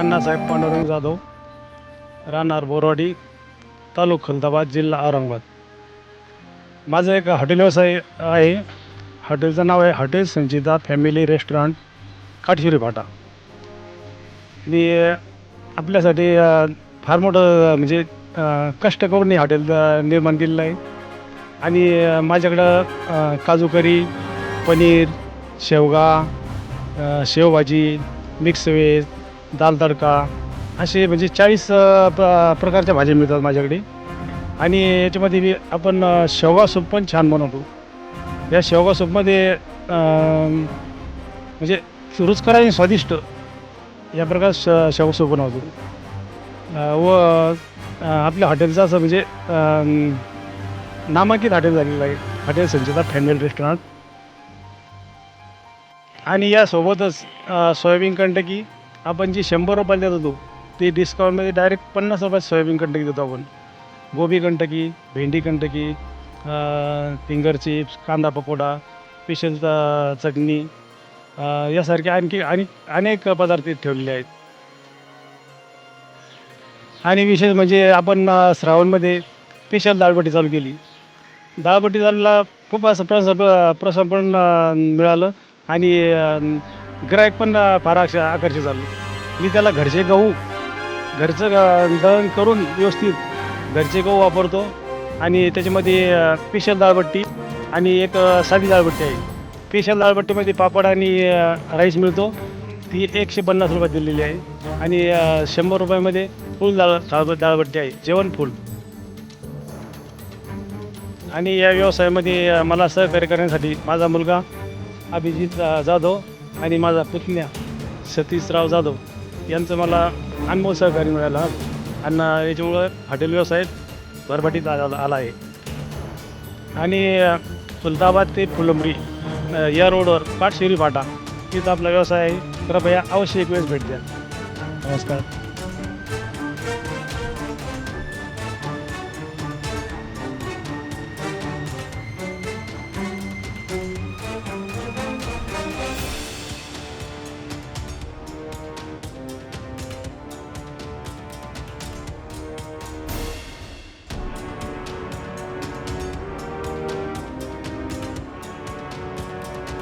अण्णासाहेब पांडुरंग जाधव राहणार बोरवाडी तालुका खुलदाबाद जिल्हा औरंगाबाद. माझं एक हॉटेल व्यवसाय आहे. हॉटेलचं नाव आहे hotel Sanchita family restaurant Kathshiri फाटा. मी आपल्यासाठी फार मोठं म्हणजे कष्ट करून हॉटेल निर्माण केलेलं आहे. आणि माझ्याकडं काजू करी पनीर शेवगा शेवभाजी मिक्स व्हेज दाल तडका असे म्हणजे चाळीस प्रकारच्या भाज्या मिळतात माझ्याकडे. आणि याच्यामध्ये मी आपण शेवगा सूप पण छान बनवतो. या शेवगा सूपमध्ये म्हणजे रुचकर आणि स्वादिष्ट या प्रकार श शेवगा सूप बनवतो. व आपल्या हॉटेलचं असं म्हणजे नामांकित हॉटेल झालेलं आहे. Hotel Sanchita family restaurant. आणि यासोबतच सोयाबीन कंटकी आपण जी शंभर रुपयाला देत होतो ते डिस्काउंटमध्ये डायरेक्ट पन्नास रुपयात सोयाबीन कंटकी देतो आपण. गोबी कंटकी भेंडी कंटकी फिंगर चिप्स कांदा पकोडा स्पेशल चटणी यासारखे आणखी आणि अनेक पदार्थ ठेवलेले आहेत. आणि विशेष म्हणजे आपण श्रावणमध्ये स्पेशल दाळबट्टी चालू केली. दाळबट्टी चालूला खूप असं प्रस प्रसन्न पण मिळालं. आणि ग्राहक पण फार आक्ष आकर्षित झालं. मी त्याला घरचे गहू घरचं ग- दळण करून व्यवस्थित घरचे गहू वापरतो. आणि त्याच्यामध्ये स्पेशल दाळबट्टी आणि एक अ, साधी दाळबट्टी आहे. स्पेशल दाळबट्टीमध्ये पापड आणि अ, राईस मिळतो. ती एकशे पन्नास रुपयात दिलेली आहे. आणि अ, शंभर रुपयामध्ये फुल दाळ दाळ दाळबट्टी आहे. जेवण फुल. आणि या व्यवसायामध्ये मला सहकार्य करण्यासाठी माझा मुलगा अभिजित अ, जाधव आणि माझा पुतण्या सतीशराव जाधव यांचं मला अनमोल सहकार्य मिळालं. आणि याच्यामुळं हॉटेल व्यवसाय भरभटीत आला आला आहे. आणि सुलताबाद ते फुलंबरी या रोडवर पाटशिरी फाटा तिथं आपला व्यवसाय आहे. कृपया अवश्य एक वेळेस भेट द्या. नमस्कार.